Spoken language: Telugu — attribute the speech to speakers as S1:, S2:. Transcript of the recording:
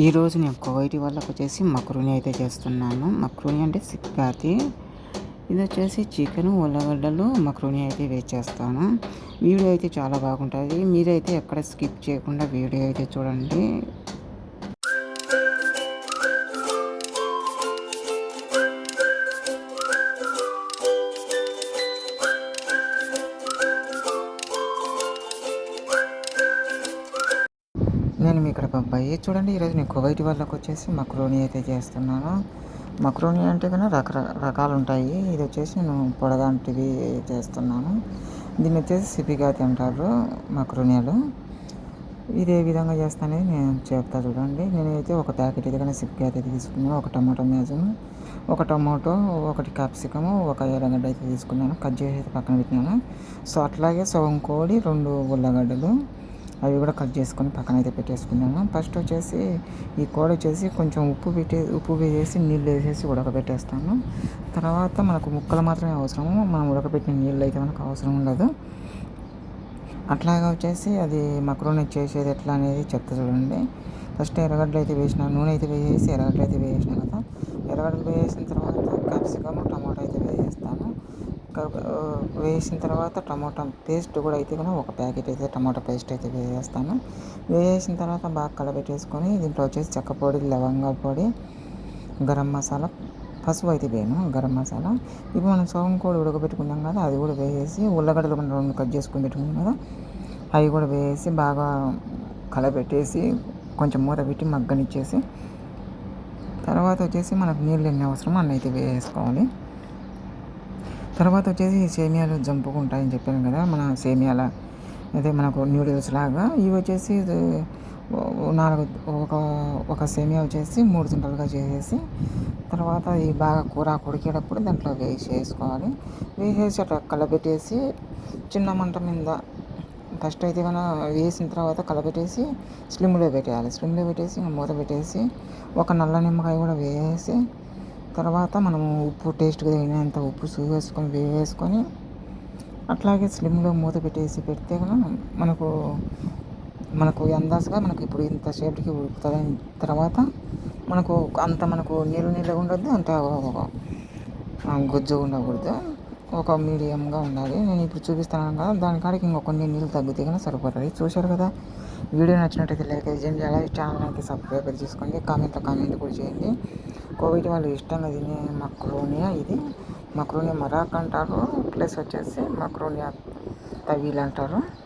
S1: ఈరోజు నేను కోవైటి వాళ్ళకు వచ్చేసి మక్రూని అయితే చేస్తున్నాను. మక్రూని అంటే సిక్కాతి ఇది వచ్చేసి చికెన్ ఉల్లగడ్డలు మక్రూని అయితే వేచేస్తాను చేస్తాను. వీడియో అయితే చాలా బాగుంటుంది. మీరైతే ఎక్కడ స్కిప్ చేయకుండా వీడియో అయితే చూడండి. నేను మీ ఇక్కడ పంపాయి చూడండి ఈరోజు నేను కువైట్ వాళ్ళకి వచ్చేసి మక్రోని అయితే చేస్తున్నాను. మక్రోని అంటే కన్నా రకరకాలు ఉంటాయి ఇది వచ్చేసి నేను పొడగాంటివి చేస్తున్నాను. దీన్ని వచ్చేసి సిపిగాతి అంటారు మక్రోనియాలు. ఇది ఏ విధంగా చేస్తానని నేను చెప్తా చూడండి. నేనైతే ఒక ప్యాకెట్ అయితే కానీ అయితే తీసుకున్నాను. ఒక టమాటో మ్యాజును ఒక టమాటో ఒకటి క్యాప్సికము ఒక ఎర్రగడ్డ అయితే తీసుకున్నాను. కట్ చేసి అయితే పక్కన పెట్టినాను. సో అట్లాగే సగం కోడి రెండు ఉల్లగడ్డలు అవి కూడా కట్ చేసుకొని పక్కన అయితే పెట్టేసుకున్నాను. ఫస్ట్ వచ్చేసి ఈ కూర వచ్చేసి కొంచెం ఉప్పు పెట్టే ఉప్పు వేసేసి నీళ్ళు వేసేసి ఉడకబెట్టేస్తాను. తర్వాత మనకు ముక్కలు మాత్రమే అవసరము. మనం ఉడకబెట్టిన నీళ్ళు అయితే మనకు అవసరం ఉండదు. అట్లాగా వచ్చేసి అది మక్రోని చేసేది ఎట్లా అనేది చెప్తా చూడండి. ఫస్ట్ ఎర్రగడ్డలు అయితే వేసిన నూనె అయితే వేసేసి ఎర్రగడ్డలు అయితే వేసిన కదా. ఎర్రగడ్డలు వేసిన తర్వాత క్యాప్సికమ్ టమాటో అయితే వేసేస్తాను. వేసిన తర్వాత టమాటా పేస్ట్ కూడా అయితే కనుక ఒక ప్యాకెట్ అయితే టమాటా పేస్ట్ అయితే వేసేస్తాను. వేసిన తర్వాత బాగా కలబెట్టేసుకొని దీంట్లో వచ్చేసి చెక్క పొడి లవంగా పొడి గరం మసాలా పసుపు అయితే వేయను గరం మసాలా. ఇప్పుడు మనం సోమం కూడా ఉడకబెట్టుకున్నాం కదా అది కూడా వేసేసి ఉల్లగడ్డలు మనం రెండు కట్ చేసుకుని పెట్టుకున్నాం కదా అవి కూడా వేసి బాగా కలబెట్టేసి కొంచెం మూత పెట్టి మగ్గనిచ్చేసి తర్వాత వచ్చేసి మనకు నీళ్ళు ఎన్ని అవసరమో అన్నైతే వేసుకోవాలి. తర్వాత వచ్చేసి సేమియాలు జంపుకుంటాయని చెప్పాను కదా మన సేమియాల అదే మనకు న్యూడిల్స్ లాగా ఇవి వచ్చేసి నాలుగు ఒక ఒక సేమియా వచ్చేసి మూడు తుంటలుగా చేసేసి తర్వాత ఈ బాగా కూర కొడికేటప్పుడు దాంట్లో వేసి వేసేసి అట్లా కలపెట్టేసి చిన్న మంట మీద ఫస్ట్ అయితే మనం వేసిన తర్వాత కలపెట్టేసి స్లిమ్లో పెట్టేయాలి. స్లిమ్లో పెట్టేసి మూత పెట్టేసి ఒక నల్ల నిమ్మకాయ కూడా వేసి తర్వాత మనము ఉప్పు టేస్ట్గా తగినంత ఉప్పు వేసుకొని వేసుకొని అట్లాగే స్లిమ్లో మూత పెట్టేసి పెడితే కనుక మనకు మనకు అందాజుగా మనకు ఇప్పుడు ఇంత సేపటికి ఉడుకుతుంది తర్వాత మనకు అంత మనకు నీళ్ళు నీళ్ళగా ఉండద్దు అంత గుజ్జు ఉండకూడదు. ఒక మీడియంగా ఉండాలి. నేను ఇప్పుడు చూపిస్తాను కదా దానికాడికి ఇంకొక కొన్ని నీళ్ళు తగ్గితే కానీ సరిపోతుంది చూశారు కదా? వీడియో నచ్చినట్టయితే లైక్ చేయండి. అలాగే ఛానల్ అయితే సబ్స్క్రైబ్ చేసుకోండి కామెంట్ కామెంట్ కూడా చేయండి. కోవిడ్ వాళ్ళు ఇష్టంగా తినే మక్రోనియా ఇది. మక్రోనియా మరాక్ అంటారు. ప్లస్ వచ్చేసి మక్రోనియా తవీల్ అంటారు.